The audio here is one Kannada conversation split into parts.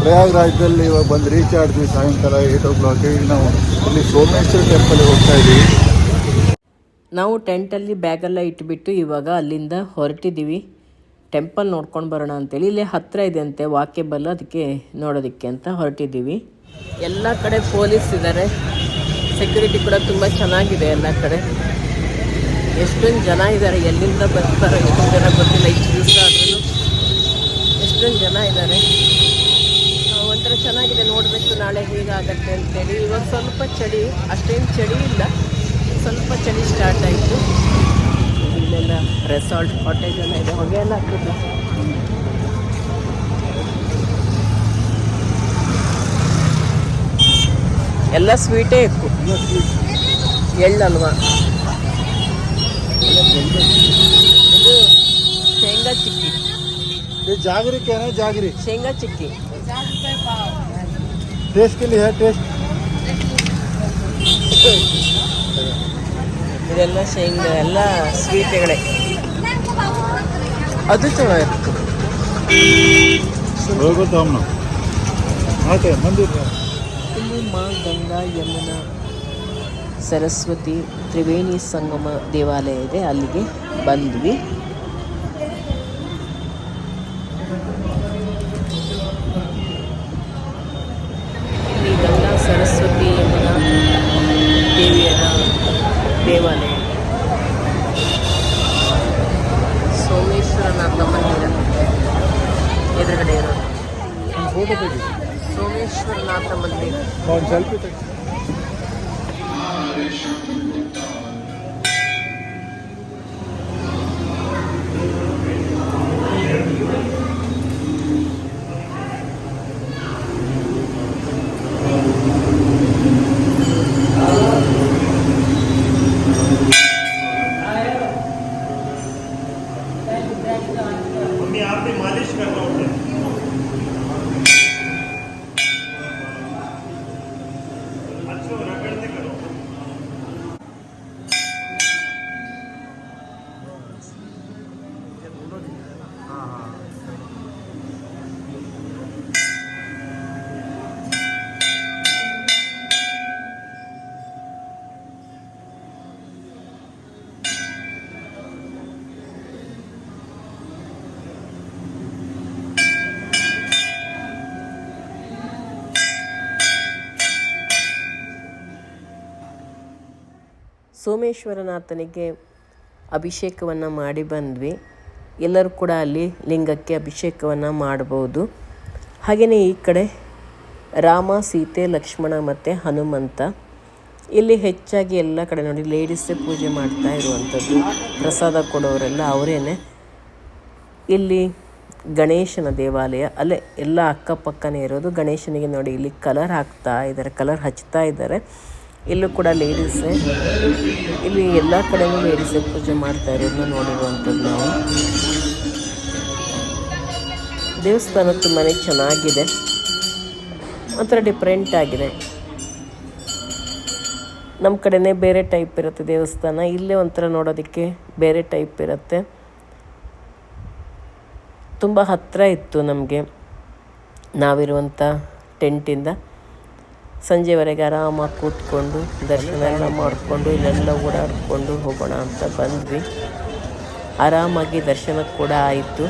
ಪ್ರಯಾಗ್ರಾಜದಲ್ಲಿ ಇವಾಗ ಬಂದು ರೀಚ್ ಆಡಿದ್ವಿ ಸಾಯಂಕಾಲ ಏಟ್ ಓ ಕ್ಲಾಕ್ ಈಗ ನಾವು ಇಲ್ಲಿ ಸೋಮೇಶ್ವರ ಟೆಂಪಲ್ ಹೋಗ್ತಾ ಇದ್ದೀವಿ. ನಾವು ಟೆಂಟಲ್ಲಿ ಬ್ಯಾಗೆಲ್ಲ ಇಟ್ಬಿಟ್ಟು ಇವಾಗ ಅಲ್ಲಿಂದ ಹೊರಟಿದ್ದೀವಿ. ಟೆಂಪಲ್ ನೋಡ್ಕೊಂಡು ಬರೋಣ ಅಂತೇಳಿ. ಇಲ್ಲಿ ಹತ್ತಿರ ಇದೆ ಅಂತೆ ವಾಕೇಬಲ್ ಅದಕ್ಕೆ ನೋಡೋದಕ್ಕೆ ಅಂತ ಹೊರಟಿದ್ದೀವಿ. ಎಲ್ಲ ಕಡೆ ಪೊಲೀಸ್ ಇದ್ದಾರೆ ಸೆಕ್ಯೂರಿಟಿ ಕೂಡ ತುಂಬ ಚೆನ್ನಾಗಿದೆ ಎಲ್ಲ ಕಡೆ. ಎಷ್ಟೊಂದು ಜನ ಇದ್ದಾರೆ ಎಲ್ಲಿಂದ ಬರ್ತಾರೆ ಎಷ್ಟೊಂದು ಜನ ಗೊತ್ತಿಲ್ಲ. ಇಷ್ಟು ದಿವಸ ಆದ್ರೂ ಎಷ್ಟೊಂದು ಜನ ಇದ್ದಾರೆ ಚೆನ್ನಾಗಿದೆ ನೋಡಬೇಕು ನಾಳೆ ಹೇಗಾಗತ್ತೆ ಅಂತೇಳಿ. ಇವಾಗ ಸ್ವಲ್ಪ ಚಳಿ ಅಷ್ಟೇನು ಚಳಿ ಇಲ್ಲ. ಸ್ವಲ್ಪ ಚಳಿ ಸ್ಟಾರ್ಟ್ ಆಯಿತು. ಇಲ್ಲೆಲ್ಲ ರೆಸಾರ್ಟ್ ಕಾಟೇಜ್ ಎಲ್ಲ ಇದೆ. ಹೊಗೆ ಎಲ್ಲ ಆಗ್ತದೆ ಎಲ್ಲ ಸ್ವೀಟೇ ಇತ್ತು. ಎಳ್ಳಲ್ವಾ? ಇದು ಶೇಂಗಾ ಚಿಕ್ಕಿ. ಜಾಗರಿಕೆ ಶೇಂಗಾ ಚಿಕ್ಕಿ. टेस्ट के लिए है टेस्ट ಇದೆಲ್ಲ ಶೇಂಗಾ ಎಲ್ಲ ಸ್ವೀಟ್ಗಳೇ ಅದು ಚೆನ್ನಾಗಿತ್ತು ಹೋಗೋ ತಮ್ಮ ಆಯ್ತು ಮಂದಿರ ಇಲ್ಲಿ ಮಾ ಗಂಗಾ ಯಮುನಾ ಸರಸ್ವತಿ ತ್ರಿವೇಣಿ ಸಂಗಮ ದೇವಾಲಯ ಇದೆ ಅಲ್ಲಿಗೆ ಬಂದ್ವಿ ಒಂದು ಸೆಲ್ಫಿ ಸೋಮೇಶ್ವರನಾಥನಿಗೆ ಅಭಿಷೇಕವನ್ನು ಮಾಡಿ ಬಂದ್ವಿ. ಎಲ್ಲರೂ ಕೂಡ ಅಲ್ಲಿ ಲಿಂಗಕ್ಕೆ ಅಭಿಷೇಕವನ್ನು ಮಾಡಬಹುದು ಹಾಗೆಯೇ ಈ ಕಡೆ ರಾಮ, ಸೀತೆ, ಲಕ್ಷ್ಮಣ ಮತ್ತು ಹನುಮಂತ ಇಲ್ಲಿ ಹೆಚ್ಚಾಗಿ ಎಲ್ಲ ಕಡೆ ನೋಡಿ ಲೇಡೀಸೇ ಪೂಜೆ ಮಾಡ್ತಾ ಇರುವಂಥದ್ದು, ಪ್ರಸಾದ ಕೊಡೋರೆಲ್ಲ ಅವರೇನೆ. ಇಲ್ಲಿ ಗಣೇಶನ ದೇವಾಲಯ, ಅಲ್ಲೇ ಎಲ್ಲ ಅಕ್ಕಪಕ್ಕನೇ ಇರೋದು. ಗಣೇಶನಿಗೆ ನೋಡಿ ಇಲ್ಲಿ ಕಲರ್ ಹಾಕ್ತಾ ಇದ್ದಾರೆ ಕಲರ್ ಹಚ್ತಾ ಇದ್ದಾರೆ. ಇಲ್ಲೂ ಕೂಡ ಲೇಡೀಸೇ ಇಲ್ಲಿ ಎಲ್ಲ ಕಡೆಯೂ ಲೇಡೀಸೇ ಪೂಜೆ ಮಾಡ್ತಾ ಇರೋದನ್ನ ನೋಡಿರುವಂಥದ್ದು ನಾವು. ದೇವಸ್ಥಾನ ತುಂಬಾ ಚೆನ್ನಾಗಿದೆ. ಒಂಥರ ಡಿಫ್ರೆಂಟ್ ಆಗಿದೆ. ನಮ್ಮ ಕಡೆನೇ ಬೇರೆ ಟೈಪ್ ಇರುತ್ತೆ ದೇವಸ್ಥಾನ. ಇಲ್ಲೇ ಒಂಥರ ನೋಡೋದಕ್ಕೆ ಬೇರೆ ಟೈಪ್ ಇರುತ್ತೆ. ತುಂಬ ಹತ್ತಿರ ಇತ್ತು ನಮಗೆ. ನಾವಿರುವಂಥ ಟೆಂಟಿಂದ ಸಂಜೆವರೆಗೆ ಆರಾಮಾಗಿ ಕೂತ್ಕೊಂಡು ದರ್ಶನ ಎಲ್ಲ ಮಾಡಿಕೊಂಡು ಇಲ್ಲೆಲ್ಲ ಓಡಾಡಿಕೊಂಡು ಹೋಗೋಣ ಅಂತ ಬಂದ್ವಿ. ಆರಾಮಾಗಿ ದರ್ಶನ ಕೂಡ ಆಯಿತು.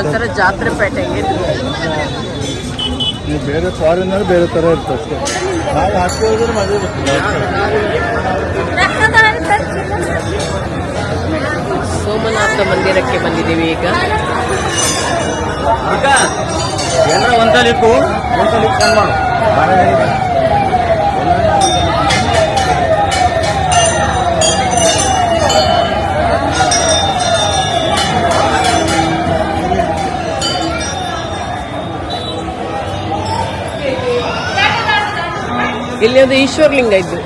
ಒಂಥರ ಜಾತ್ರೆ ಪೇಟೆಗೆ. ಬೇರೆ ಫಾರಿನರ್ ಬೇರೆ ಥರ ಇರ್ತದೆ ನಾವು ಮದುವೆ ಬರ್ತೀವಿ ಸೋಮನಾಥ ಮಂದಿರಕ್ಕೆ ಬಂದಿದ್ದೀವಿ ಈಗ. ಎಲ್ಲ ಒಂದ್ಸಲಿಕ್ಕು ಒಂದ್ಸಲಿಕ್ಕೆ ಫೋನ್ ಮಾಡು. ಇಲ್ಲಿ ಒಂದು ಈಶ್ವರಲಿಂಗ ಇದ್ದು.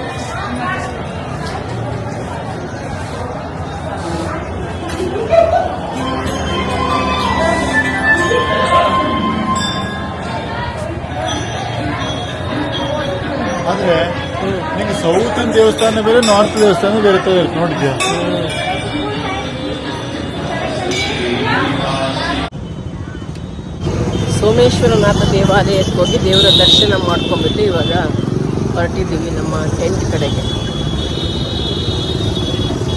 ದೇವಸ್ಥಾನ ಬೇರೆ ನಾರ್ತ್ ದೇವಸ್ಥಾನ ಬೇರೆ ತರ ಇರುತ್ತೆ, ನೋಡಿದ್ಯಾ? ಸೋಮೇಶ್ವರನಾಥ ದೇವಾಲಯಕ್ಕೆ ಹೋಗಿ ದೇವರ ದರ್ಶನ ಮಾಡ್ಕೊಂಡ್ಬಿಟ್ಟು ಇವಾಗ ಹೊರಟಿದ್ದೀವಿ ನಮ್ಮ ಟೆಂಟ್ ಕಡೆಗೆ.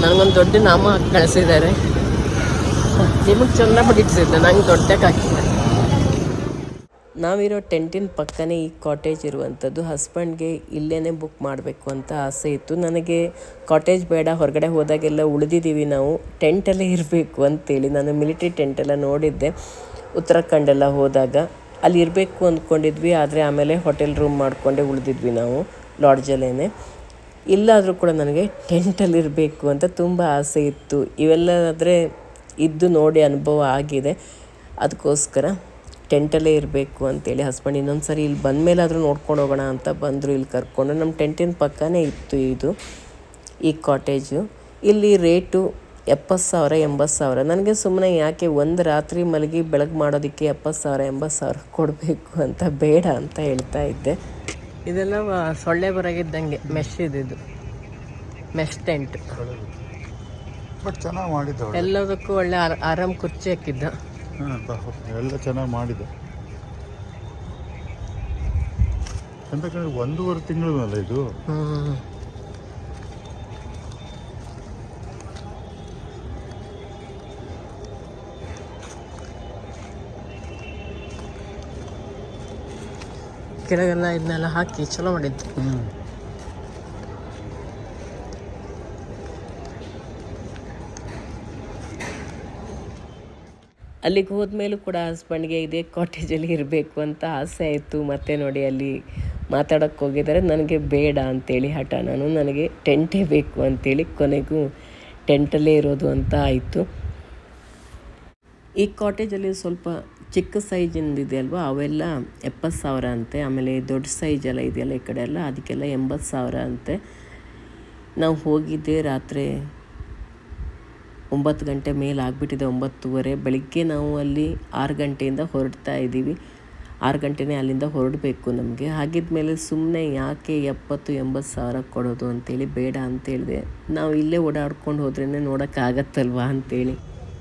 ನನಗೊಂದು ದೊಡ್ಡ ನಾಮ ಕಳಿಸಿದ್ದಾರೆ. ನಿಮಗೆ ಚೆನ್ನಾಗಿ ಬಿಟ್ಟಿಸಿದ್ದೆ ನಂಗೆ ದೊಡ್ಡಕ್ಕೆ ಹಾಕಿಲ್ಲ ನಾವಿರೋ ಟೆಂಟಿನ ಪಕ್ಕನೇ ಈ ಕಾಟೇಜ್ ಇರುವಂಥದ್ದು. ಹಸ್ಬೆಂಡ್ಗೆ ಇಲ್ಲೇ ಬುಕ್ ಮಾಡಬೇಕು ಅಂತ ಆಸೆ ಇತ್ತು. ನನಗೆ ಕಾಟೇಜ್ ಬೇಡ, ಹೊರಗಡೆ ಹೋದಾಗೆಲ್ಲ ಉಳಿದಿದ್ದೀವಿ ನಾವು, ಟೆಂಟಲ್ಲೇ ಇರಬೇಕು ಅಂತೇಳಿ ನಾನು ಮಿಲಿಟ್ರಿ ಟೆಂಟೆಲ್ಲ ನೋಡಿದ್ದೆ. ಉತ್ತರಾಖಂಡೆಲ್ಲ ಹೋದಾಗ ಅಲ್ಲಿ ಇರಬೇಕು ಅಂದ್ಕೊಂಡಿದ್ವಿ, ಆದರೆ ಆಮೇಲೆ ಹೋಟೆಲ್ ರೂಮ್ ಮಾಡಿಕೊಂಡೇ ಉಳಿದಿದ್ವಿ ನಾವು ಲಾಡ್ಜಲ್ಲೇ ಇಲ್ಲಾದರೂ ಕೂಡ ನನಗೆ ಟೆಂಟಲ್ಲಿ ಇರಬೇಕು ಅಂತ ತುಂಬ ಆಸೆ ಇತ್ತು. ಇವೆಲ್ಲ ಆದರೆ ಇದ್ದು ನೋಡಿ ಅನುಭವ ಆಗಿದೆ. ಅದಕ್ಕೋಸ್ಕರ ಟೆಂಟಲ್ಲೇ ಇರಬೇಕು ಅಂತೇಳಿ ಹಸ್ಬೆಂಡ್ ಇನ್ನೊಂದು ಸರಿ ಇಲ್ಲಿ ಬಂದ ಮೇಲಾದರೂ ನೋಡ್ಕೊಂಡು ಹೋಗೋಣ ಅಂತ ಬಂದರು ಇಲ್ಲಿ ಕರ್ಕೊಂಡು. ನಮ್ಮ ಟೆಂಟಿನ ಪಕ್ಕನೇ ಇತ್ತು ಇದು ಈ ಕಾಟೇಜು ಇಲ್ಲಿ ರೇಟು ಎಪ್ಪತ್ತು ಸಾವಿರ ಎಂಬತ್ತು ಸಾವಿರ. ನನಗೆ ಸುಮ್ಮನೆ ಯಾಕೆ ಒಂದು ರಾತ್ರಿ ಮಲಗಿ ಬೆಳಗ್ಗೆ ಮಾಡೋದಕ್ಕೆ ಎಪ್ಪತ್ತು ಸಾವಿರ ಎಂಬತ್ತು ಸಾವಿರ ಕೊಡಬೇಕು ಅಂತ ಬೇಡ ಅಂತ ಹೇಳ್ತಾ ಇದ್ದೆ. ಇದೆಲ್ಲ ಸೊಳ್ಳೆ ಬರಾಗಿದ್ದಂಗೆ ಮೆಶ್ ಇದು ಮೆಶ್ ಟೆಂಟ್ ಎಲ್ಲದಕ್ಕೂ ಒಳ್ಳೆ ಆರ- ಆರಾಮ್ ಕುರ್ಚಿ ಹಾಕಿದ್ದ. ಹಾಂ ಎಲ್ಲ ಚೆನ್ನಾಗಿ ಮಾಡಿದ್ದ ಎಂತಕ್ಕಂದ್ರೆ ಒಂದೂವರೆ ತಿಂಗಳು ಅಲ್ಲ ಇದು ಕೆಳಗೆಲ್ಲ ಇದನ್ನೆಲ್ಲ ಹಾಕಿ ಚಲೋ ಮಾಡಿದ್ದು. ಅಲ್ಲಿಗೆ ಹೋದ್ಮೇಲೂ ಕೂಡ ಹಸ್ಬೆಂಡ್ಗೆ ಇದೇ ಕಾಟೇಜಲ್ಲಿ ಇರಬೇಕು ಅಂತ ಆಸೆ ಆಯಿತು ಮತ್ತೆ ನೋಡಿ ಅಲ್ಲಿ ಮಾತಾಡೋಕ್ಕೆ ಹೋಗಿದ್ದಾರೆ. ನನಗೆ ಬೇಡ ಅಂತೇಳಿ ಹಠ. ನಾನು ನನಗೆ ಟೆಂಟೇ ಬೇಕು ಅಂತೇಳಿ ಕೊನೆಗೂ ಟೆಂಟಲ್ಲೇ ಇರೋದು ಅಂತ ಆಯಿತು. ಈ ಕಾಟೇಜಲ್ಲಿ ಸ್ವಲ್ಪ ಚಿಕ್ಕ ಸೈಜಿಂದು ಅಲ್ವಾ? ಅವೆಲ್ಲ ಎಪ್ಪತ್ತು ಸಾವಿರ ಅಂತೆ. ಆಮೇಲೆ ದೊಡ್ಡ ಸೈಜೆಲ್ಲ ಇದೆಯಲ್ಲ ಈ ಕಡೆ ಎಲ್ಲ? ಅದಕ್ಕೆಲ್ಲ ಎಂಬತ್ತು ಸಾವಿರ ಅಂತೆ. ನಾವು ಹೋಗಿದ್ದೆ ರಾತ್ರಿ ಒಂಬತ್ತು ಗಂಟೆ ಮೇಲೆ ಆಗಿಬಿಟ್ಟಿದೆ ಒಂಬತ್ತುವರೆ. ಬೆಳಗ್ಗೆ ನಾವು ಅಲ್ಲಿ ಆರು ಗಂಟೆಯಿಂದ ಹೊರಡ್ತಾ ಇದ್ದೀವಿ. ಆರು ಗಂಟೆನೇ ಅಲ್ಲಿಂದ ಹೊರಡಬೇಕು ನಮಗೆ. ಹಾಗಿದ್ಮೇಲೆ ಸುಮ್ಮನೆ ಯಾಕೆ ಎಪ್ಪತ್ತು, ಎಂಬತ್ತು ಸಾವಿರ ಕೊಡೋದು ಅಂತೇಳಿ, ಬೇಡ ಅಂತೇಳಿದೆ. ನಾವು ಇಲ್ಲೇ ಓಡಾಡ್ಕೊಂಡು ಹೋದ್ರೇ ನೋಡೋಕ್ಕಾಗತ್ತಲ್ವಾ ಅಂತೇಳಿ.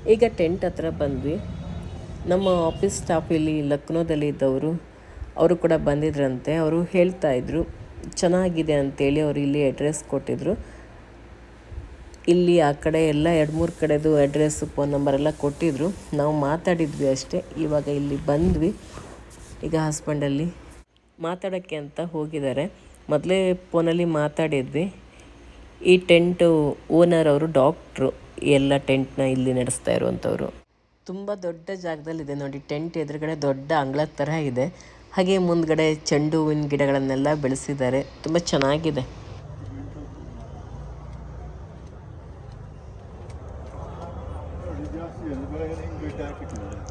ಈಗ ಟೆಂಟ್ ಹತ್ರ ಬಂದ್ವಿ. ನಮ್ಮ ಆಫೀಸ್ ಸ್ಟಾಫ್ ಇಲ್ಲಿ ಲಕ್ನೋದಲ್ಲಿ ಇದ್ದವರು, ಅವರು ಕೂಡ ಬಂದಿದ್ರಂತೆ. ಅವರು ಹೇಳ್ತಾ ಇದ್ರು, ಚೆನ್ನಾಗಿದೆ ಅಂತೇಳಿ ಅವರು ಇಲ್ಲಿ ಅಡ್ರೆಸ್ ಕೊಟ್ಟಿದ್ರು. ಇಲ್ಲಿ ಆ ಕಡೆ ಎಲ್ಲ ಎರಡು ಮೂರು ಕಡೆದು ಅಡ್ರೆಸ್ಸು ಫೋನ್ ನಂಬರ್ ಎಲ್ಲ ಕೊಟ್ಟಿದ್ರು. ನಾವು ಮಾತಾಡಿದ್ವಿ ಅಷ್ಟೇ. ಇವಾಗ ಇಲ್ಲಿ ಬಂದ್ವಿ. ಈಗ ಹಸ್ಬೆಂಡಲ್ಲಿ ಮಾತಾಡೋಕ್ಕೆ ಅಂತ ಹೋಗಿದ್ದಾರೆ. ಮೊದಲೇ ಫೋನಲ್ಲಿ ಮಾತಾಡಿದ್ವಿ. ಈ ಟೆಂಟು ಓನರ್ ಅವರು ಡಾಕ್ಟ್ರು ಎಲ್ಲ ಟೆಂಟ್ನ ಇಲ್ಲಿ ನಡೆಸ್ತಾ ಇರುವಂಥವ್ರು. ತುಂಬ ದೊಡ್ಡ ಜಾಗದಲ್ಲಿದೆ ನೋಡಿ. ಟೆಂಟ್ ಎದುರುಗಡೆ ದೊಡ್ಡ ಅಂಗಳ ಥರ ಇದೆ. ಹಾಗೆ ಮುಂದ್ಗಡೆ ಚೆಂಡು ಹೂವಿನ ಗಿಡಗಳನ್ನೆಲ್ಲ ಬೆಳೆಸಿದ್ದಾರೆ. ತುಂಬ ಚೆನ್ನಾಗಿದೆ.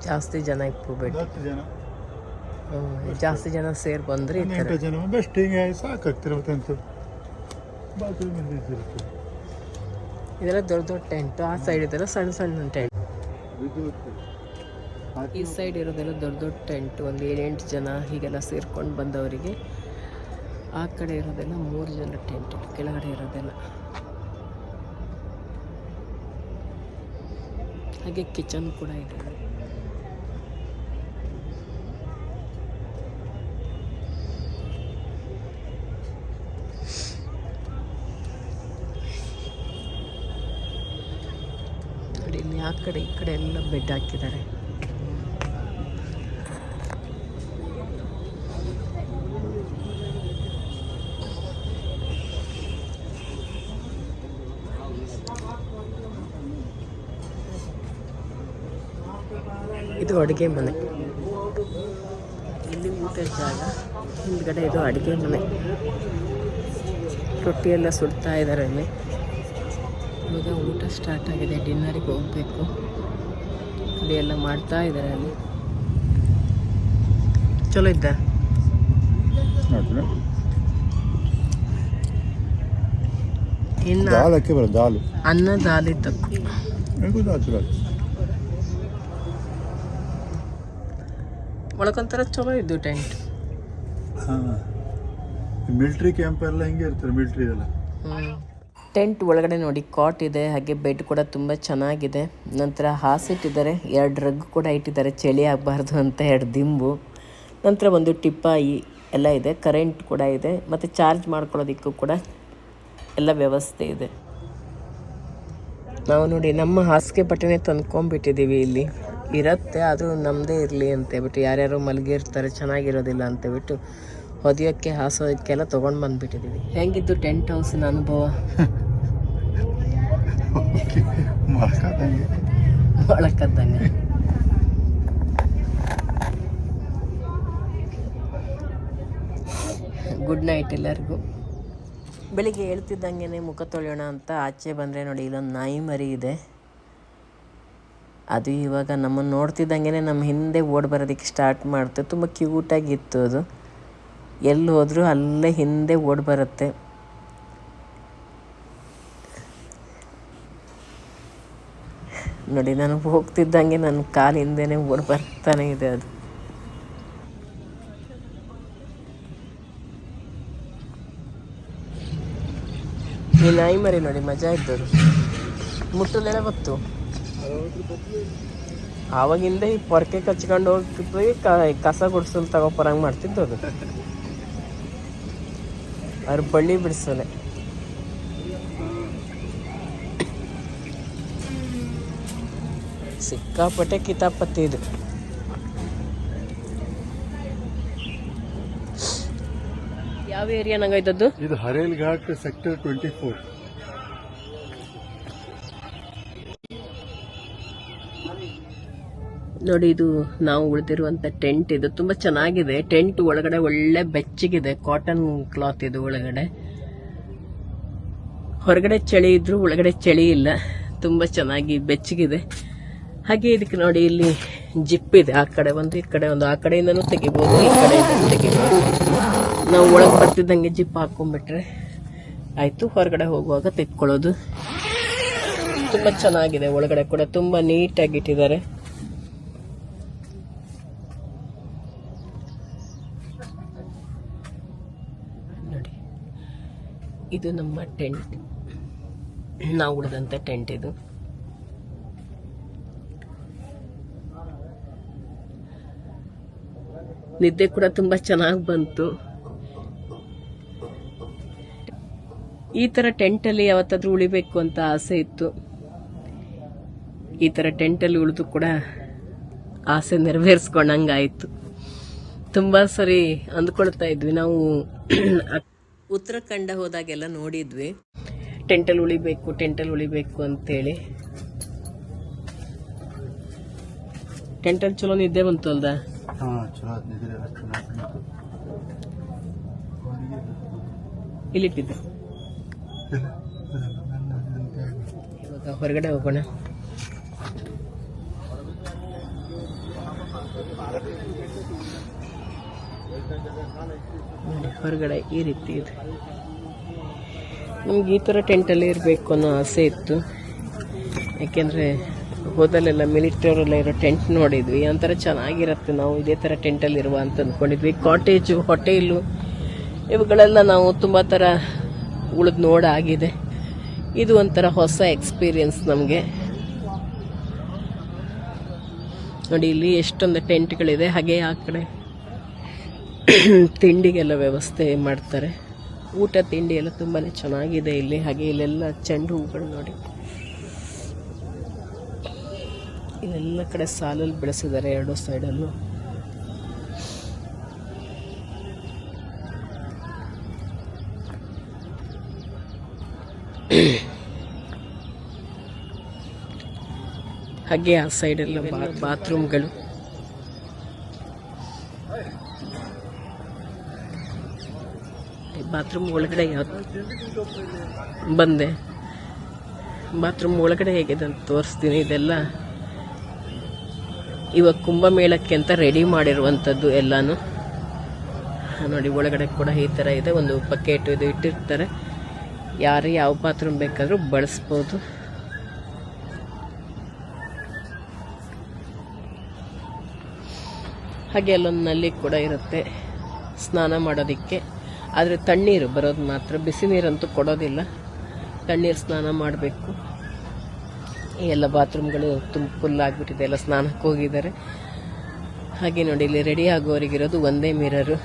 ಜಾಸ್ತಿ ಜನ ಇಕ್ಬಿಟ್ಟು ಹತ್ತು ಜನ. ಜಾಸ್ತಿ ಜನ ಸೇರಿ ಬಂದ್ರೆ ಎಂಟು ಜನ ಬೆಸ್ಟ್ ಹಿಂಗೆ ಸಾಕಾಗ್ತಿರ್ಬೇಕಂತ ಬಾತ್ರೂಮ್ ಇರುತ್ತೆ ಇದೆಲ್ಲ ದೊಡ್ಡ ದೊಡ್ಡ ಟೆಂಟ್ ಆ ಸೈಡ್ ಇದೆಲ್ಲ ಸಣ್ಣ ಸಣ್ಣ ಟೆಂಟ್. ಈ ಸೈಡ್ ಇರೋದೆಲ್ಲ ದೊಡ್ಡ ದೊಡ್ಡ ಟೆಂಟ್ ಒಂದು ಏಳೆಂಟು ಜನ ಹೀಗೆಲ್ಲ ಸೇರ್ಕೊಂಡು ಬಂದವರಿಗೆ. ಆ ಕಡೆ ಇರೋದೆಲ್ಲ ಮೂರು ಜನ ಟೆಂಟ್ ಕೆಳಗಡೆ ಇರೋದೆಲ್ಲ. ಹಾಗೆ ಕಿಚನ್ ಕೂಡ ಇದೆ ನೋಡಿ ಇಲ್ಲಿ ಆ ಕಡೆ ಈ ಕಡೆ ಎಲ್ಲ ಬೆಡ್ ಹಾಕಿದ್ದಾರೆ. ಇದು ಅಡುಗೆ ಮನೆ. ಇಲ್ಲಿ ಊಟದ ಜಾಗ ಹಿಂದ್ಗಡೆ ಇದು ಅಡುಗೆ ಮನೆ. ರೊಟ್ಟಿ ಎಲ್ಲ ಸುಡ್ತಾ ಇದ್ದಾರೆ ಇಲ್ಲಿ. ಇವಾಗ ಊಟ ಸ್ಟಾರ್ಟ್ ಆಗಿದೆ ಡಿನ್ನರಿಗೆ ಹೋಗಬೇಕು. ಅದೇ ಎಲ್ಲ ಮಾಡ್ತಾ ಇದ್ದಾರೆ ಅಲ್ಲಿ. ಚಲೋ ಇದ್ದ? ಇನ್ನು ದಾಲು. ಅನ್ನ ದಾಲಿ ಆಯ್ತು. ಒಳಗೊಂಥರ ಚಲೋ ಇದ್ದು ಟೆಂಟ್ ಹಾಂ. ಮಿಲ್ಟ್ರಿ ಕ್ಯಾಂಪ್ ಎಲ್ಲ ಹಿಂಗೆ ಇರ್ತಾರೆ ಮಿಲ್ಟ್ರಿ ಎಲ್ಲ. ಟೆಂಟ್ ಒಳಗಡೆ ನೋಡಿ, ಕಾಟ್ ಇದೆ, ಹಾಗೆ ಬೆಡ್ ಕೂಡ ತುಂಬ ಚೆನ್ನಾಗಿದೆ. ನಂತರ ಹಾಸಿಟ್ಟಿದ್ದಾರೆ ಎರಡು ರಗ್ ಕೂಡ ಇಟ್ಟಿದ್ದಾರೆ, ಚಳಿ ಆಗಬಾರ್ದು ಅಂತ ಎರಡು ದಿಂಬು. ನಂತರ ಒಂದು ಟಿಪ್ಪಾಯಿ ಎಲ್ಲ ಇದೆ, ಕರೆಂಟ್ ಕೂಡ ಇದೆ, ಮತ್ತು ಚಾರ್ಜ್ ಮಾಡ್ಕೊಳ್ಳೋದಕ್ಕೂ ಕೂಡ ಎಲ್ಲ ವ್ಯವಸ್ಥೆ ಇದೆ. ನಾವು ನೋಡಿ, ನಮ್ಮ ಹಾಸಿಗೆ ಬಟ್ಟೆನೇ ತಂದ್ಕೊಂಡ್ಬಿಟ್ಟಿದ್ದೀವಿ ಇಲ್ಲಿ. ಇರತ್ತೆ, ಆದರೂ ನಮ್ಮದೇ ಇರಲಿ ಅಂತೇಳ್ಬಿಟ್ಟು ಯಾರ್ಯಾರು ಮಲಗಿರ್ತಾರೆ, ಚೆನ್ನಾಗಿರೋದಿಲ್ಲ ಅಂತೇಳ್ಬಿಟ್ಟು ಹೊದಿಯೋಕ್ಕೆ ಹಾಸೋದಕ್ಕೆಲ್ಲ ತೊಗೊಂಡು ಬಂದುಬಿಟ್ಟಿದ್ದೀವಿ ಹೆಂಗಿದ್ದು ಟೆಂಟ್ ಹೌಸಿನ ಅನುಭವ? ಗುಡ್ ನೈಟ್ ಎಲ್ಲರಿಗೂ. ಬೆಳಿಗ್ಗೆ ಹೇಳ್ತಿದ್ದಂಗೆ ಮುಖ ತೊಳೆಯೋಣ ಅಂತ ಆಚೆ ಬಂದರೆ ನೋಡಿ ಇಲ್ಲೊಂದು ನಾಯಿ ಮರಿ ಇದೆ. ಅದು ಇವಾಗ ನಮ್ಮನ್ನು ನೋಡ್ತಿದ್ದಂಗೆ ನಮ್ಮ ಹಿಂದೆ ಓಡಿ ಬರೋದಕ್ಕೆ ಸ್ಟಾರ್ಟ್ ಮಾಡ್ತು. ತುಂಬ ಕ್ಯೂಟಾಗಿತ್ತು ಅದು. ಎಲ್ಲಿ ಹೋದರೂ ಅಲ್ಲೇ ಹಿಂದೆ ಓಡಿ ಬರುತ್ತೆ. ನೋಡಿ, ನಾನು ಹೋಗ್ತಿದ್ದಂಗೆ ನನ್ನ ಕಾಲು ಹಿಂದೆನೆ ಓಡಿ ಬರ್ತಾನೆ ಇದೆ ಅದು. ನಾಯಿ ಮರಿ ನೋಡಿ, ಮಜಾ ಇದ್ದದು. ಮುಟ್ಟಲೆಲ್ಲ ಗೊತ್ತು? ಆವಾಗಿಂದ ಈ ಪೊರಕೆ ಕಚ್ಕೊಂಡು ಹೋಗ್ತಿದ್ವಿ ಕಸ ಗುಡ್ಸಲ್ ತಗೋಪರಂಗೆ ಮಾಡ್ತಿದ್ದು ಅದು ಅವ್ರ ಬಳ್ಳಿ ಬಿಡಿಸೋಲೆ ಸಿಕ್ಕಾಪಟ್ಟೆ ಕಿತಾಪತ್ತಿ ಇದು. ಯಾವ ಏರಿಯಾ ನಂಗೈತದ್ದು ಇದು ಹರೇಲ್ ಘಾಟ್ ಸೆಕ್ಟರ್ ಟ್ವೆಂಟಿ ಫೋರ್ ನೋಡಿ ಇದು ನಾವು ಉಳಿದಿರುವಂತ ಟೆಂಟ್ ಇದು. ತುಂಬಾ ಚೆನ್ನಾಗಿದೆ. ಟೆಂಟ್ ಒಳಗಡೆ ಒಳ್ಳೆ ಬೆಚ್ಚಗಿದೆ. ಕಾಟನ್ ಕ್ಲಾತ್ ಇದು ಒಳಗಡೆ. ಹೊರಗಡೆ ಚಳಿ ಇದ್ರು ಒಳಗಡೆ ಚಳಿ ಇಲ್ಲ. ತುಂಬಾ ಚೆನ್ನಾಗಿ ಬೆಚ್ಚಗಿದೆ. ಹಾಗೆ ಇದಕ್ಕೆ ನೋಡಿ ಇಲ್ಲಿ ಜಿಪ್ ಇದೆ. ಆ ಕಡೆ ಒಂದು, ಈ ಕಡೆ ಒಂದು. ಆ ಕಡೆಯಿಂದನೂ ತೆಗಿಬೋದು, ಈ ಕಡೆಯಿಂದನೂ ತೆಗಿಬೋದು. ನಾವು ಒಳಗೆ ಬರ್ತಿದ್ದಂಗೆ ಜಿಪ್ ಹಾಕೊಂಡ್ಬಿಟ್ರೆ ಆಯ್ತು. ಹೊರಗಡೆ ಹೋಗುವಾಗ ತೆಕ್ಕೊಳ್ಳೋದು. ತುಂಬಾ ಚೆನ್ನಾಗಿದೆ ಒಳಗಡೆ ಕೂಡ. ತುಂಬಾ ನೀಟಾಗಿ ಇಟ್ಟಿದ್ದಾರೆ ಇದು ನಮ್ಮ ಟೆಂಟ್. ನಾವು ಉಳಿದಂಥ ಟೆಂಟ್ ಇದು. ನಿದ್ದೆ ಕೂಡ ತುಂಬಾ ಚೆನ್ನಾಗಿ ಬಂತು. ಈ ತರ ಟೆಂಟಲ್ಲಿ ಯಾವತ್ತಾದರೂ ಉಳಿಬೇಕು ಅಂತ ಆಸೆ ಇತ್ತು. ಈ ತರ ಟೆಂಟಲ್ಲಿ ಉಳಿದು ಕೂಡ ಆಸೆ ನೆರವೇರಿಸ್ಕೊಂಡಂಗಾಯ್ತು. ತುಂಬಾ ಸರಿ ಅಂದ್ಕೊಳ್ತಾ ಇದ್ವಿ ನಾವು. ಉತ್ತರಾಖಂಡ ಹೋದಾಗೆಲ್ಲ ನೋಡಿದ್ವಿ. ಟೆಂಟಲ್ಲಿ ಉಳಿಬೇಕು ಟೆಂಟಲ್ಲಿ ಉಳಿಬೇಕು ಅಂತೇಳಿ. ಟೆಂಟಲ್ಲಿ ಚಲೋ ನಿದ್ದೆ ಬಂತು ಅಲ್ದ? ಹಾ ಇಲ್ಲಿಟ್ಟಿದ್ದೆ ಹೊರಗಡೆ ಹೋಗೋಣ. ಹೊರಗಡೆ ಈ ರೀತಿ ಇದೆ. ನಮ್ಗೆ ಈ ಥರ ಟೆಂಟಲ್ಲಿ ಇರಬೇಕು ಅನ್ನೋ ಆಸೆ ಇತ್ತು. ಯಾಕೆಂದರೆ ಹೋದಲ್ಲೆಲ್ಲ ಮಿಲಿಟರಿಯವರೆಲ್ಲ ಇರೋ ಟೆಂಟ್ ನೋಡಿದ್ವಿ. ಒಂಥರ ಚೆನ್ನಾಗಿರುತ್ತೆ ನಾವು ಇದೇ ಥರ ಟೆಂಟಲ್ಲಿ ಇರುವ ಅಂತ ಅಂದ್ಕೊಂಡಿದ್ವಿ. ಕಾಟೇಜು, ಹೋಟೆಲು, ಇವುಗಳೆಲ್ಲ ನಾವು ತುಂಬ ಥರ ಉಳಿದು ನೋಡಾಗಿದೆ ಇದು ಒಂಥರ ಹೊಸ ಎಕ್ಸ್ಪೀರಿಯನ್ಸ್ ನಮಗೆ. ನೋಡಿ, ಇಲ್ಲಿ ಎಷ್ಟೊಂದು ಟೆಂಟ್ಗಳಿದೆ. ಹಾಗೆ ಆ ಕಡೆ ತಿಂಡಿಗೆಲ್ಲ ವ್ಯವಸ್ಥೆ ಮಾಡ್ತಾರೆ. ಊಟ ತಿಂಡಿ ಎಲ್ಲ ತುಂಬಾ ಚೆನ್ನಾಗಿದೆ ಇಲ್ಲಿ. ಹಾಗೆ ಇಲ್ಲೆಲ್ಲ ಚೆಂಡು ಹೂಗಳು ನೋಡಿ. ಇಲ್ಲೆಲ್ಲ ಕಡೆ ಸಾಲಲ್ಲಿ ಬೆಳೆಸಿದ್ದಾರೆ ಎರಡು ಸೈಡಲ್ಲೂ. ಹಾಗೆ ಆ ಸೈಡೆಲ್ಲ ಬಾತ್ರೂಮ್ಗಳು. ಬಾತ್ರೂಮ್ ಒಳಗಡೆ ಯಾವ ಬಂದೆ. ಬಾತ್ರೂಮ್ ಒಳಗಡೆ ಹೇಗಿದೆ ಅಂತ ತೋರಿಸ್ತೀನಿ ಇದೆಲ್ಲ. ಇವಾಗ ಕುಂಭಮೇಳಕ್ಕೆ ಅಂತ ರೆಡಿ ಮಾಡಿರುವಂಥದ್ದು ಎಲ್ಲಾನು. ನೋಡಿ, ಒಳಗಡೆ ಕೂಡ ಈ ಥರ ಇದೆ. ಒಂದು ಬಕೆಟ್ ಇದು ಇಟ್ಟಿರ್ತಾರೆ. ಯಾರು ಯಾವ ಬಾತ್ರೂಮ್ ಬೇಕಾದರೂ ಬಳಸ್ಬೋದು. ಹಾಗೆ ಅಲ್ಲೊಂದು ನಲ್ಲಿ ಕೂಡ ಇರುತ್ತೆ ಸ್ನಾನ ಮಾಡೋದಕ್ಕೆ. ಆದರೆ ತಣ್ಣೀರು ಬರೋದು ಮಾತ್ರ. ಬಿಸಿ ನೀರಂತೂ ಕೊಡೋದಿಲ್ಲ. ತಣ್ಣೀರು ಸ್ನಾನ ಮಾಡಬೇಕು. ಎಲ್ಲ ಬಾತ್ರೂಮ್ಗಳು ತುಂಬ ಫುಲ್ ಆಗಿಬಿಟ್ಟಿದೆ. ಎಲ್ಲ ಸ್ನಾನಕ್ಕೆ ಹೋಗಿದ್ದಾರೆ. ಹಾಗೆ ನೋಡಿ, ಇಲ್ಲಿ ರೆಡಿ ಆಗೋರಿಗಿರೋದು ಒಂದೇ ಮಿರರು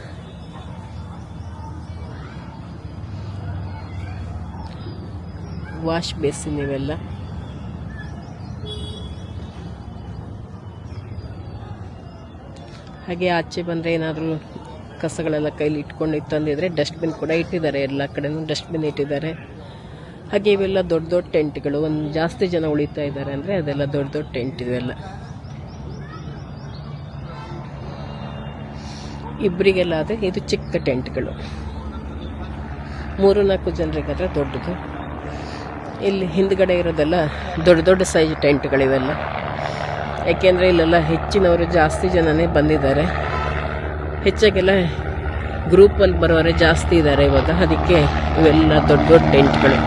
ವಾಶ್ ಬೇಸಿನ್ ಇವೆಲ್ಲ. ಹಾಗೆ ಆಚೆ ಬಂದರೆ ಏನಾದರೂ ಕಸಗಳೆಲ್ಲ ಕೈಲಿ ಇಟ್ಕೊಂಡು ತಂದಿದ್ರೆ ಡಸ್ಟ್ಬಿನ್ ಕೂಡ ಇಟ್ಟಿದ್ದಾರೆ. ಎಲ್ಲ ಕಡೆನೂ ಡಸ್ಟ್ಬಿನ್ ಇಟ್ಟಿದ್ದಾರೆ. ಹಾಗೆ ಇವೆಲ್ಲ ದೊಡ್ಡ ದೊಡ್ಡ ಟೆಂಟ್ಗಳು. ಒಂದು ಜಾಸ್ತಿ ಜನ ಉಳಿತಾ ಇದ್ದಾರೆ ಅಂದರೆ ಅದೆಲ್ಲ ದೊಡ್ಡ ದೊಡ್ಡ ಟೆಂಟ್ ಇವೆಲ್ಲ. ಇಬ್ಬರಿಗೆಲ್ಲ ಆದರೆ ಇದು ಚಿಕ್ಕ ಟೆಂಟ್ಗಳು. ಮೂರು ನಾಲ್ಕು ಜನರಿಗಾದರೆ ದೊಡ್ಡದು. ಇಲ್ಲಿ ಹಿಂದ್ಗಡೆ ಇರೋದೆಲ್ಲ ದೊಡ್ಡ ದೊಡ್ಡ ಸೈಜ್ ಟೆಂಟ್ಗಳಿವೆಲ್ಲ. ಯಾಕೆಂದರೆ ಇಲ್ಲೆಲ್ಲ ಹೆಚ್ಚಿನವರು ಜಾಸ್ತಿ ಜನನೇ ಬಂದಿದ್ದಾರೆ. ಹೆಚ್ಚಾಗೆಲ್ಲ ಗ್ರೂಪಲ್ಲಿ ಬರೋರೆ ಜಾಸ್ತಿ ಇದ್ದಾರೆ ಇವಾಗ. ಅದಕ್ಕೆ ಇವೆಲ್ಲ ದೊಡ್ಡ ದೊಡ್ಡ ಟೆಂಟ್ಗಳು.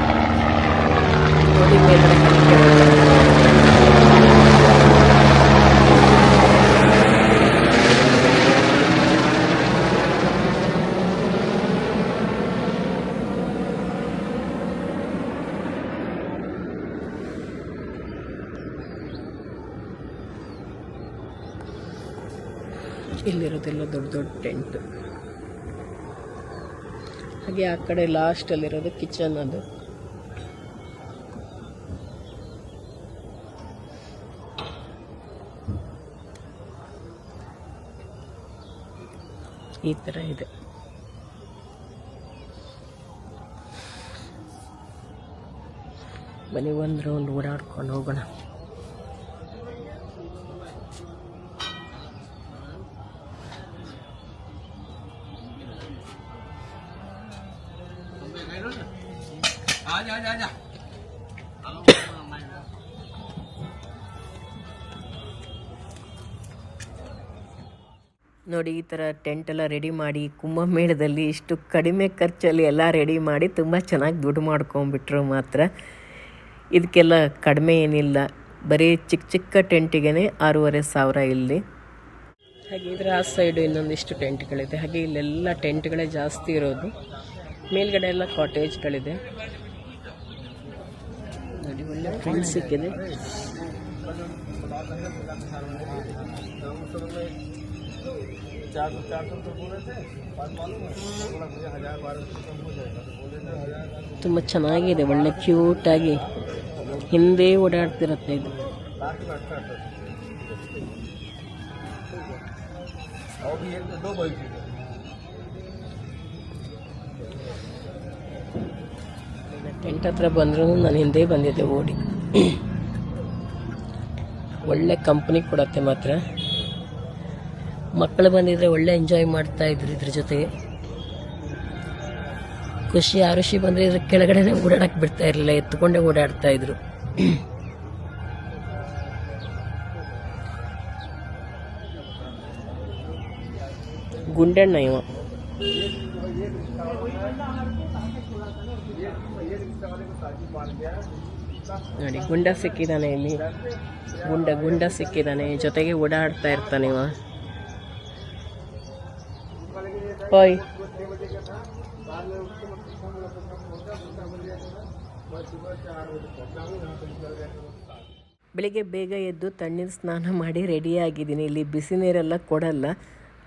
ಇಲ್ಲಿರೋದೆಲ್ಲ ದೊಡ್ಡ ದೊಡ್ಡ ಟೆಂಟ್. ಹಾಗೆ ಆ ಕಡೆ ಲಾಸ್ಟಲ್ಲಿರೋದು ಕಿಚನ್ ಅದು. ಈ ಥರ ಇದೆ. ಬನ್ನಿ ಒಂದು ಓಡಾಡ್ಕೊಂಡು ಹೋಗೋಣ. ನೋಡಿ, ಈ ಥರ ಟೆಂಟ್ ಎಲ್ಲ ರೆಡಿ ಮಾಡಿ, ಕುಂಭಮೇಳದಲ್ಲಿ ಇಷ್ಟು ಕಡಿಮೆ ಖರ್ಚಲ್ಲಿ ಎಲ್ಲ ರೆಡಿ ಮಾಡಿ ತುಂಬ ಚೆನ್ನಾಗಿ ದುಡ್ಡು ಮಾಡ್ಕೊಂಬಿಟ್ರು ಮಾತ್ರ. ಇದಕ್ಕೆಲ್ಲ ಕಡಿಮೆ ಏನಿಲ್ಲ. ಬರೀ ಚಿಕ್ಕ ಚಿಕ್ಕ ಟೆಂಟಿಗೆ ಆರೂವರೆ ಸಾವಿರ ಇಲ್ಲಿ. ಹಾಗೆ ಇದರ ಆ ಸೈಡು ಇನ್ನೊಂದಿಷ್ಟು ಟೆಂಟ್ಗಳಿದೆ ಹಾಗೆ ಇಲ್ಲೆಲ್ಲ ಟೆಂಟ್ಗಳೇ ಜಾಸ್ತಿ ಇರೋದು. ಮೇಲ್ಗಡೆ ಎಲ್ಲ ಕಾಟೇಜ್ಗಳಿದೆ ನೋಡಿ ಸಿಕ್ಕಿದೆ. ತುಂಬ ಚೆನ್ನಾಗಿದೆ ಒಳ್ಳೆ ಕ್ಯೂಟಾಗಿ ಹಿಂದೆ ಓಡಾಡ್ತಿರುತ್ತೆ ಇದು. ಟೆಂಟ್ ಹತ್ರ ಬಂದ್ರೂ ನಾನು ಹಿಂದೆ ಬಂದಿದ್ದೆ ಓಡಿ. ಒಳ್ಳೆ ಕಂಪ್ನಿ ಕೊಡತ್ತೆ ಮಾತ್ರ. ಮಕ್ಕಳು ಬಂದಿದ್ರೆ ಒಳ್ಳೆ ಎಂಜಾಯ್ ಮಾಡ್ತಾ ಇದ್ರು ಇದ್ರ ಜೊತೆಗೆ. ಖುಷಿ, ಆರುಷಿ ಬಂದ್ರೆ ಇದ್ರ ಕೆಳಗಡೆನೆ ಓಡಾಡಕ್ಕೆ ಬಿಡ್ತಾ ಇರಲಿಲ್ಲ, ಎತ್ಕೊಂಡೇ ಓಡಾಡ್ತಾ ಇದ್ರು. ಗುಂಡಣ್ಣ ಇವ ನೋಡಿ, ಗುಂಡ ಸಿಕ್ಕಿದಾನೆ ಇಲ್ಲಿ. ಗುಂಡ ಗುಂಡ ಸಿಕ್ಕಿದಾನೆ. ಜೊತೆಗೆ ಓಡಾಡ್ತಾ ಇರ್ತಾನೆ ಇವ. ಓಯ್ ಬೆಳಿಗ್ಗೆ ಬೇಗ ಎದ್ದು ತಣ್ಣೀರು ಸ್ನಾನ ಮಾಡಿ ರೆಡಿ ಆಗಿದ್ದೀನಿ. ಇಲ್ಲಿ ಬಿಸಿ ನೀರೆಲ್ಲ ಕೊಡಲ್ಲ.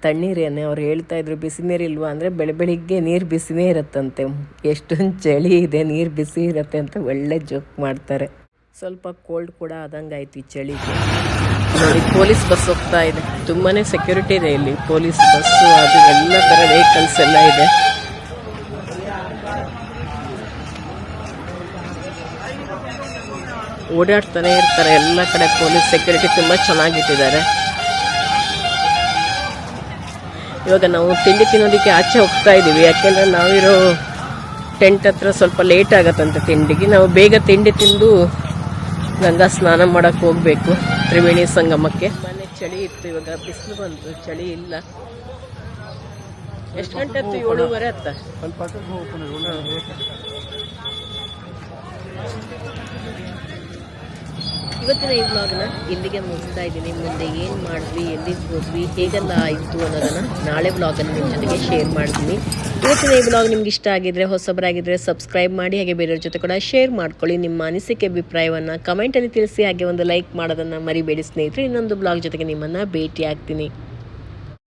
ತಣ್ಣೀರೇನೆ, ಅವ್ರು ಹೇಳ್ತಾ ಇದ್ರು, ಬಿಸಿ ನೀರಿಲ್ವಾ ಅಂದರೆ ಬೆಳೆ, ಬೆಳಿಗ್ಗೆ ನೀರು ಬಿಸಿನೇ ಇರುತ್ತಂತೆ. ಎಷ್ಟೊಂದು ಚಳಿ ಇದೆ, ನೀರು ಬಿಸಿ ಇರುತ್ತೆ ಅಂತ ಒಳ್ಳೆ ಜೋಕ್ ಮಾಡ್ತಾರೆ. ಸ್ವಲ್ಪ ಕೋಲ್ಡ್ ಕೂಡ ಆದಂಗೆ ಆಯ್ತು ಈ ಚಳಿಗೆ. ನೋಡಿ, ಪೊಲೀಸ್ ಬಸ್ ಹೋಗ್ತಾ ಇದೆ. ತುಂಬಾ ಸೆಕ್ಯೂರಿಟಿ ಇದೆ ಇಲ್ಲಿ ಪೊಲೀಸ್ ಬಸ್ಸು ಅದು ಎಲ್ಲ ಥರ ವೆಹಿಕಲ್ಸ್ ಎಲ್ಲ ಇದೆ. ಓಡಾಡ್ತಾನೆ ಇರ್ತಾರೆ ಎಲ್ಲ ಕಡೆ ಪೊಲೀಸ್ ಸೆಕ್ಯೂರಿಟಿ ತುಂಬಾ ಚೆನ್ನಾಗಿಟ್ಟಿದ್ದಾರೆ. ಇವಾಗ ನಾವು ತಿಂಡಿ ತಿನ್ನೋದಕ್ಕೆ ಆಚೆ ಹೋಗ್ತಾ ಇದ್ದೀವಿ ಯಾಕೆಂದರೆ ನಾವಿರೋ ಟೆಂಟ್ ಹತ್ರ ಸ್ವಲ್ಪ ಲೇಟ್ ಆಗತ್ತಂತೆ ತಿಂಡಿಗೆ. ನಾವು ಬೇಗ ತಿಂಡಿ ತಿಂದು ಗಂಗಾ ಸ್ನಾನ ಮಾಡೋಕ್ಕೆ ಹೋಗಬೇಕು, ತ್ರಿವೇಣಿ ಸಂಗಮಕ್ಕೆ. ಚಳಿ ಇತ್ತು ಇವಾಗ ಬಿಸಿಲು ಬಂತು ಚಳಿ ಇಲ್ಲ. ಎಷ್ಟು ಗಂಟೆ ಆಯ್ತು ಏಳುವರೆ ಹತ್ತ? ಸ್ವಲ್ಪ ಇವತ್ತಿನ ಈ ವ್ಲಾಗ್ನ ಇಲ್ಲಿಗೆ ಮುಗಿಸ್ತಾ ಇದ್ದೀನಿ. ಮುಂದೆ ಏನು ಮಾಡಿದ್ವಿ, ಎಲ್ಲಿಗೆ ಹೋದ್ವಿ, ಹೇಗೆಲ್ಲ ಆಯಿತು ಅನ್ನೋದನ್ನು ನಾಳೆ ವ್ಲಾಗಲ್ಲಿ ನಿಮ್ಮ ಜೊತೆಗೆ ಶೇರ್ ಮಾಡ್ತೀನಿ. ಇವತ್ತಿನ ಈ ವ್ಲಾಗ್ ನಿಮ್ಗೆ ಇಷ್ಟ ಆಗಿದ್ರೆ ಹೊಸಬರಾಗಿದ್ದರೆ ಸಬ್ಸ್ಕ್ರೈಬ್ ಮಾಡಿ, ಹಾಗೆ ಬೇರೆಯವ್ರ ಜೊತೆ ಕೂಡ ಶೇರ್ ಮಾಡ್ಕೊಳ್ಳಿ. ನಿಮ್ಮ ಅನಿಸಿಕೆ, ಅಭಿಪ್ರಾಯವನ್ನು ಕಮೆಂಟಲ್ಲಿ ತಿಳಿಸಿ, ಹಾಗೆ ಒಂದು ಲೈಕ್ ಮಾಡೋದನ್ನು ಮರಿಬೇಡಿ ಸ್ನೇಹಿತರೆ. ಇನ್ನೊಂದು ಬ್ಲಾಗ್ ಜೊತೆಗೆ ನಿಮ್ಮನ್ನು ಭೇಟಿ ಆಗ್ತೀನಿ